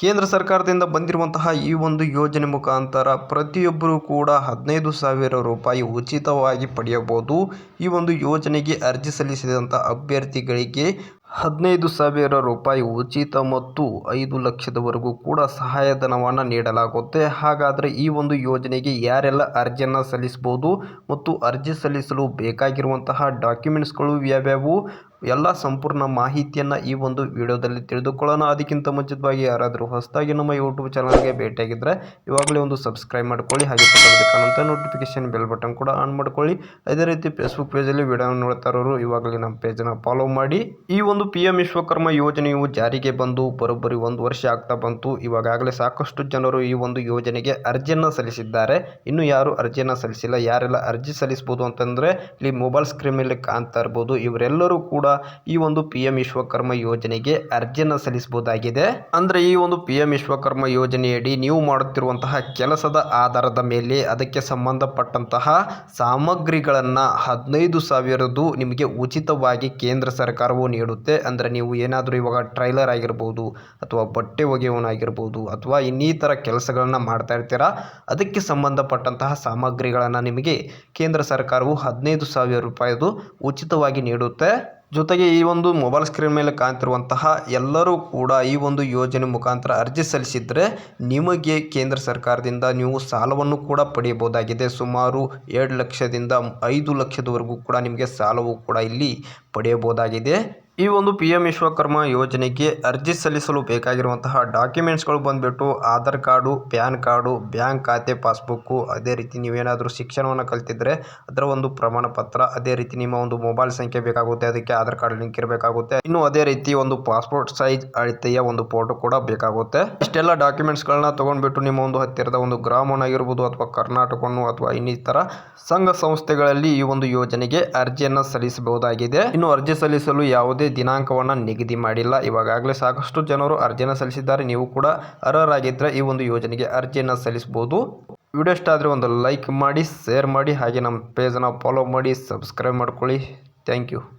ಕೇಂದ್ರ ಸರ್ಕಾರದಿಂದ ಬಂದಿರುವಂತಹ ಈ ಒಂದು ಯೋಜನೆ ಮುಖಾಂತರ ಪ್ರತಿಯೊಬ್ಬರೂ ಕೂಡ ಹದಿನೈದು ಸಾವಿರ ರೂಪಾಯಿ ಉಚಿತವಾಗಿ ಪಡೆಯಬಹುದು. ಈ ಒಂದು ಯೋಜನೆಗೆ ಅರ್ಜಿ ಸಲ್ಲಿಸಿದಂಥ ಅಭ್ಯರ್ಥಿಗಳಿಗೆ ಹದಿನೈದು ಸಾವಿರ ರೂಪಾಯಿ ಉಚಿತ ಮತ್ತು ಐದು ಲಕ್ಷದವರೆಗೂ ಕೂಡ ಸಹಾಯಧನವನ್ನು ನೀಡಲಾಗುತ್ತೆ. ಹಾಗಾದರೆ ಈ ಒಂದು ಯೋಜನೆಗೆ ಯಾರೆಲ್ಲ ಅರ್ಜಿಯನ್ನು ಸಲ್ಲಿಸ್ಬೋದು ಮತ್ತು ಅರ್ಜಿ ಸಲ್ಲಿಸಲು ಬೇಕಾಗಿರುವಂತಹ ಡಾಕ್ಯುಮೆಂಟ್ಸ್ಗಳು ಯಾವ್ಯಾವು? ಎಲ್ಲ ಸಂಪೂರ್ಣ ಮಾಹಿತಿಯನ್ನು ಈ ಒಂದು ವಿಡಿಯೋದಲ್ಲಿ ತಿಳಿದುಕೊಳ್ಳೋಣ. ಅದಕ್ಕಿಂತ ಮುಂಚಿತವಾಗಿ ಯಾರಾದರೂ ಹೊಸದಾಗಿ ನಮ್ಮ ಯೂಟ್ಯೂಬ್ ಚಾನಲ್ಗೆ ಭೇಟಿಯಾಗಿದ್ದರೆ ಇವಾಗಲೇ ಒಂದು ಸಬ್ಸ್ಕ್ರೈಬ್ ಮಾಡ್ಕೊಳ್ಳಿ. ಹಾಗೆ ಕಾಣುವಂಥ ನೋಟಿಫಿಕೇಶನ್ ಬೆಲ್ ಬಟನ್ ಕೂಡ ಆನ್ ಮಾಡ್ಕೊಳ್ಳಿ. ಅದೇ ರೀತಿ ಫೇಸ್ಬುಕ್ ಪೇಜಲ್ಲಿ ವಿಡಿಯೋ ನೋಡ್ತಾ ಇರೋರು ಇವಾಗಲೇ ನಮ್ಮ ಪೇಜನ್ನು ಫಾಲೋ ಮಾಡಿ. ಈ ಒಂದು ಪಿ ಎಂ ವಿಶ್ವಕರ್ಮ ಯೋಜನೆಯು ಜಾರಿಗೆ ಬಂದು ಬರೋಬ್ಬರಿ ಒಂದು ವರ್ಷ ಆಗ್ತಾ ಬಂತು. ಇವಾಗಲೇ ಸಾಕಷ್ಟು ಜನರು ಈ ಒಂದು ಯೋಜನೆಗೆ ಅರ್ಜಿಯನ್ನು ಸಲ್ಲಿಸಿದ್ದಾರೆ. ಇನ್ನು ಯಾರು ಅರ್ಜಿಯನ್ನು ಸಲ್ಲಿಸಿಲ್ಲ, ಯಾರೆಲ್ಲ ಅರ್ಜಿ ಸಲ್ಲಿಸ್ಬೋದು ಅಂತಂದರೆ ಇಲ್ಲಿ ಮೊಬೈಲ್ ಸ್ಕ್ರೀನ್ ಮೇಲೆ ಕಾಣ್ತಾ ಇರ್ಬೋದು. ಇವರೆಲ್ಲರೂ ಕೂಡ ಈ ಒಂದು ಪಿ ಎಂ ವಿಶ್ವಕರ್ಮ ಯೋಜನೆಗೆ ಅರ್ಜಿಯನ್ನು ಸಲ್ಲಿಸಬಹುದಾಗಿದೆ. ಅಂದ್ರೆ ಈ ಒಂದು ಪಿ ಎಂ ವಿಶ್ವಕರ್ಮ ಯೋಜನೆಯಡಿ ನೀವು ಮಾಡುತ್ತಿರುವಂತಹ ಕೆಲಸದ ಆಧಾರದ ಮೇಲೆ ಅದಕ್ಕೆ ಸಂಬಂಧಪಟ್ಟಂತಹ ಸಾಮಗ್ರಿಗಳನ್ನು ಹದಿನೈದು ಸಾವಿರದ್ದು ನಿಮಗೆ ಉಚಿತವಾಗಿ ಕೇಂದ್ರ ಸರ್ಕಾರವು ನೀಡುತ್ತೆ. ಅಂದ್ರೆ ನೀವು ಏನಾದರೂ ಇವಾಗ ಟ್ರೈಲರ್ ಆಗಿರ್ಬೋದು ಅಥವಾ ಬಟ್ಟೆ ಒಗೆಯವನಾಗಿರ್ಬೋದು ಅಥವಾ ಇನ್ನಿತರ ಕೆಲಸಗಳನ್ನು ಮಾಡ್ತಾ ಇರ್ತೀರಾ, ಅದಕ್ಕೆ ಸಂಬಂಧಪಟ್ಟಂತಹ ಸಾಮಗ್ರಿಗಳನ್ನು ನಿಮಗೆ ಕೇಂದ್ರ ಸರ್ಕಾರವು ಹದಿನೈದು ಸಾವಿರ ರೂಪಾಯಿದು ಉಚಿತವಾಗಿ ನೀಡುತ್ತೆ. ಜೊತೆಗೆ ಈ ಒಂದು ಮೊಬೈಲ್ ಸ್ಕ್ರೀನ್ ಮೇಲೆ ಕಾಣ್ತಿರುವಂತಹ ಎಲ್ಲರೂ ಕೂಡ ಈ ಒಂದು ಯೋಜನೆ ಮುಖಾಂತರ ಅರ್ಜಿ ಸಲ್ಲಿಸಿದರೆ ನಿಮಗೆ ಕೇಂದ್ರ ಸರ್ಕಾರದಿಂದ ನೀವು ಸಾಲವನ್ನು ಕೂಡ ಪಡೆಯಬಹುದಾಗಿದೆ. ಸುಮಾರು ಎರಡು ಲಕ್ಷದಿಂದ ಐದು ಲಕ್ಷದವರೆಗೂ ಕೂಡ ನಿಮಗೆ ಸಾಲವು ಕೂಡ ಇಲ್ಲಿ ಪಡೆಯಬಹುದಾಗಿದೆ. ಈ ಒಂದು ಪಿ ಎಂ ವಿಶ್ವಕರ್ಮ ಯೋಜನೆಗೆ ಅರ್ಜಿ ಸಲ್ಲಿಸಲು ಬೇಕಾಗಿರುವಂತಹ ಡಾಕ್ಯುಮೆಂಟ್ಸ್ಗಳು ಬಂದುಬಿಟ್ಟು Aadhaar card, PAN card, bank ಖಾತೆ, ಪಾಸ್ಬುಕ್ಕು, ಅದೇ ರೀತಿ ನೀವೇನಾದರೂ ಶಿಕ್ಷಣವನ್ನು ಕಲ್ತಿದ್ರೆ ಅದರ ಒಂದು ಪ್ರಮಾಣ ಪತ್ರ ಅದೇ ರೀತಿ ನಿಮ್ಮ ಒಂದು ಮೊಬೈಲ್ ಸಂಖ್ಯೆ ಬೇಕಾಗುತ್ತೆ, ಅದಕ್ಕೆ ಆಧಾರ್ ಕಾರ್ಡ್ ಲಿಂಕ್ ಇರಬೇಕಾಗುತ್ತೆ. ಇನ್ನು ಅದೇ ರೀತಿ ಒಂದು ಪಾಸ್ಪೋರ್ಟ್ ಸೈಜ್, ಅಳತೆಯ ಒಂದು ಫೋಟೋ ಕೂಡ ಬೇಕಾಗುತ್ತೆ. ಇಷ್ಟೆಲ್ಲ ಡಾಕ್ಯುಮೆಂಟ್ಸ್ಗಳನ್ನ ತೊಗೊಂಡ್ಬಿಟ್ಟು ನಿಮ್ಮ ಒಂದು ಹತ್ತಿರದ ಒಂದು ಗ್ರಾಮವನ್ನಾಗಿರ್ಬೋದು ಅಥವಾ ಕರ್ನಾಟಕವನ್ನು ಅಥವಾ ಇನ್ನಿತರ ಸಂಘ ಸಂಸ್ಥೆಗಳಲ್ಲಿ ಈ ಒಂದು ಯೋಜನೆಗೆ ಅರ್ಜಿಯನ್ನು ಸಲ್ಲಿಸಬಹುದಾಗಿದೆ. ಇನ್ನು ಅರ್ಜಿ ಸಲ್ಲಿಸಲು ಯಾವುದೇ ದಿನಾಂಕವನ್ನು ನಿಗದಿ ಮಾಡಿಲ್ಲ. ಇವಾಗಲೇ ಸಾಕಷ್ಟು ಜನರು ಅರ್ಜಿಯನ್ನು ಸಲ್ಲಿಸಿದ್ದಾರೆ. ನೀವು ಕೂಡ ಅರ್ಹರಾಗಿದ್ದರೆ ಈ ಒಂದು ಯೋಜನೆಗೆ ಅರ್ಜಿಯನ್ನು ಸಲ್ಲಿಸಬಹುದು ವಿಡಿಯೋ ಇಷ್ಟ ಆದರೆ ಒಂದು ಲೈಕ್ ಮಾಡಿ, ಶೇರ್ ಮಾಡಿ, ಹಾಗೆ ನಮ್ಮ ಪೇಜನ್ನು ಫಾಲೋ ಮಾಡಿ, ಸಬ್ಸ್ಕ್ರೈಬ್ ಮಾಡ್ಕೊಳ್ಳಿ. Thank you.